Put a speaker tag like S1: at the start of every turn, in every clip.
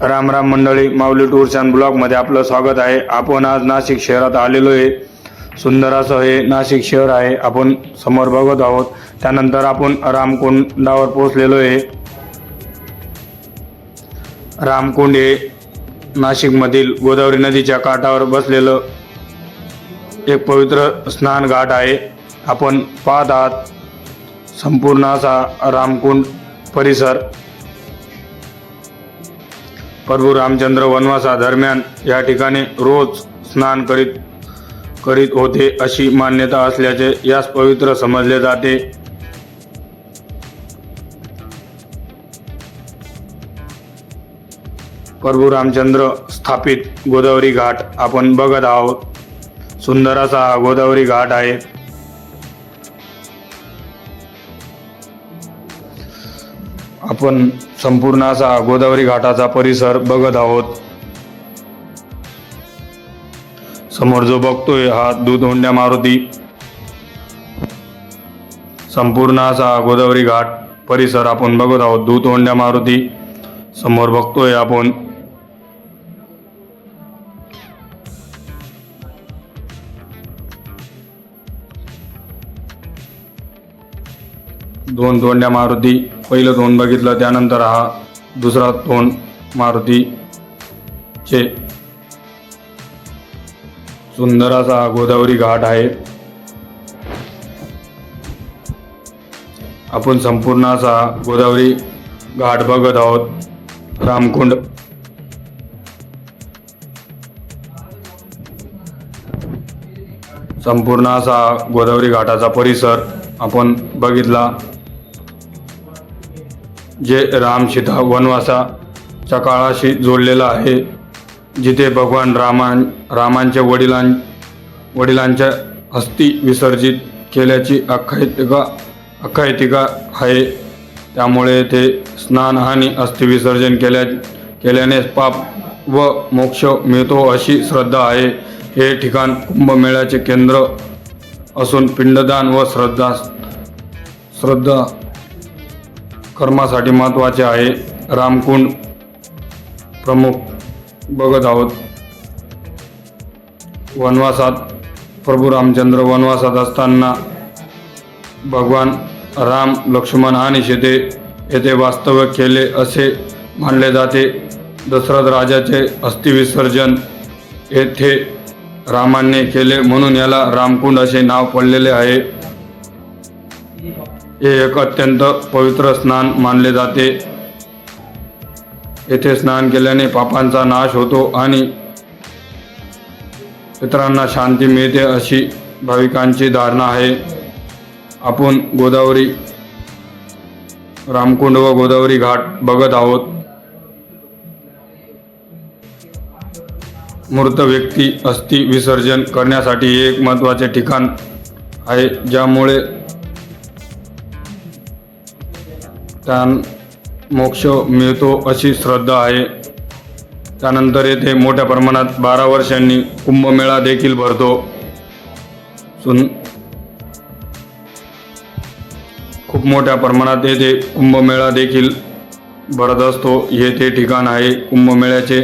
S1: राम राम मंडळी माऊली tours and ब्लॉगमध्ये आपलं स्वागत आहे. आपण आज नाशिक शहरात आलेलो आहे. सुंदर असं हे नाशिक शहर आहे. आपण समोर बघत आहोत. त्यानंतर आपण रामकुंडावर पोहोचलेलो आहे. रामकुंड हे नाशिकमधील गोदावरी नदीच्या काठावर बसलेलं एक पवित्र स्नान घाट आहे. आपण पाहत आहात संपूर्ण असा रामकुंड परिसर. प्रभू रामचंद्र वनवासादरम्यान या ठिकाणी रोज स्नान करीत करीत होते अशी मान्यता असल्याचे यास पवित्र समजले जाते. प्रभू रामचंद्र स्थापित गोदावरी घाट आपण बघत आहोत. सुंदर असा हा गोदावरी घाट आहे. आपण संपूर्ण असा गोदावरी घाटाचा परिसर बघत आहोत. समोर जो बघतोय हा दूध होंड्या मारुती. संपूर्ण असा गोदावरी घाट परिसर आपण बघत आहोत दूध होंड्या मारुती. समोर बघतोय आपण. दोन तोंड्या मारुती. पहिलं तोंड बघितलं त्यानंतर हा दुसरा तोंड मारुती चे सुंदर असा गोदावरी घाट आहे. आपण संपूर्ण असा गोदावरी घाट बघत आहोत. रामकुंड. संपूर्ण असा गोदावरी घाटाचा परिसर आपण बघितला. जे राम सीता वनवासाच्या काळाशी जोडलेलं आहे जिथे भगवान रामान रामांच्या वडिलां वडिलांच्या हस्ती विसर्जित केल्याची आख्यायिका आख्यायिका आहे. त्यामुळे ते स्नान आणि अस्थिविसर्जन केल्या केल्याने पाप व मोक्ष मिळतो अशी श्रद्धा आहे. हे ठिकाण कुंभमेळ्याचे केंद्र असून पिंडदान व श्रद्धा श्रद्धा कर्मासाठी महत्त्वाचे आहे. रामकुंड प्रमुख बघत आहोत. वनवासात प्रभू रामचंद्र वनवासात असताना भगवान राम लक्ष्मण आणि शेते येथे वास्तव्य केले असे मानले जाते. दशरथ राजाचे अस्थिविसर्जन येथे रामाने केले म्हणून याला रामकुंड असे नाव पडलेले आहे. हे एक अत्यंत पवित्र स्नान मानले जाते. येथे स्नान केल्याने पापांचा नाश होतो आणि इतरांना शांती मिळते अशी भाविकांची धारणा आहे. आपण गोदावरी रामकुंड व गोदावरी घाट बघत आहोत. मृत व्यक्ती अस्थि विसर्जन करण्यासाठी हे एक महत्त्वाचे ठिकाण आहे ज्यामुळे त्यान मोक्ष मिळतो अशी श्रद्धा आहे. त्यानंतर येथे मोठ्या प्रमाणात बारा वर्षांनी कुंभमेळा देखील भरतो. सुन खूप मोठ्या प्रमाणात येथे कुंभमेळा देखील भरत असतो. हे ते ठिकाण आहे कुंभमेळ्याचे.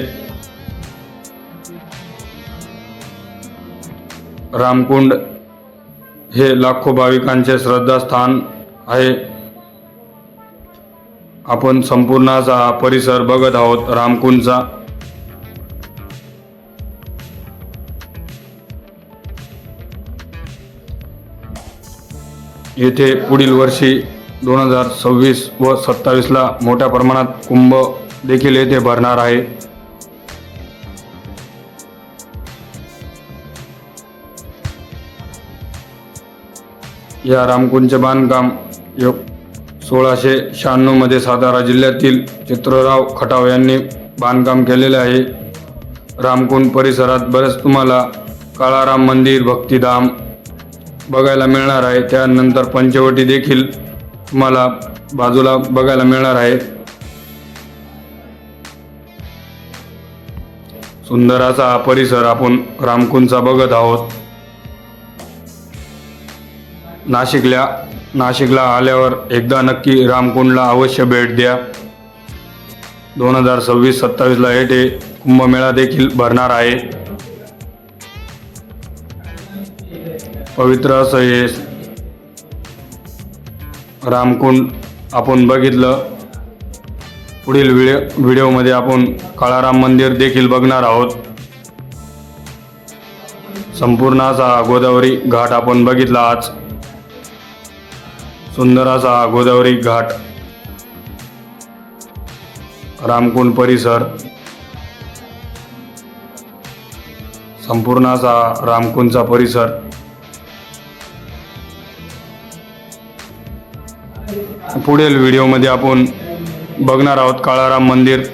S1: रामकुंड हे लाखो भाविकांचे श्रद्धास्थान आहे. आपण संपूर्ण असा हा परिसर बघत आहोत रामकुंडचा. येथे पुढील वर्षी दोन हजार सव्वीस व सत्तावीसला मोठ्या प्रमाणात कुंभ देखील येथे भरणार आहे. या रामकुंडचे बांधकाम योग सोळाशे शहाण्णवमध्ये सातारा जिल्ह्यातील चित्रराव खटाव यांनी बांधकाम केलेले आहे. रामकुंड परिसरात बरेच तुम्हाला काळाराम मंदिर भक्तिधाम बघायला मिळणार आहे. त्यानंतर पंचवटी देखील तुम्हाला बाजूला बघायला मिळणार आहे. सुंदर असा हा परिसर आपण रामकुंडचा बघत आहोत. नाशिकला नाशिकला आल्यावर एकदा नक्की रामकुंडला अवश्य भेट द्या. दोन हजार सव्वीस सत्तावीसला येथे कुंभमेळा देखील भरणार आहे. पवित्र असं हे रामकुंड आपण बघितलं. पुढील व्हिडिओ व्हिडिओमध्ये आपण काळाराम मंदिर देखील बघणार आहोत. संपूर्ण असा गोदावरी घाट आपण बघितला आज. सुंदर असा गोदावरी घाट. रामकुंड परिसर. संपूर्ण असा रामकुंडचा परिसर. पुढील व्हिडिओमध्ये आपण बघणार आहोत काळाराम मंदिर.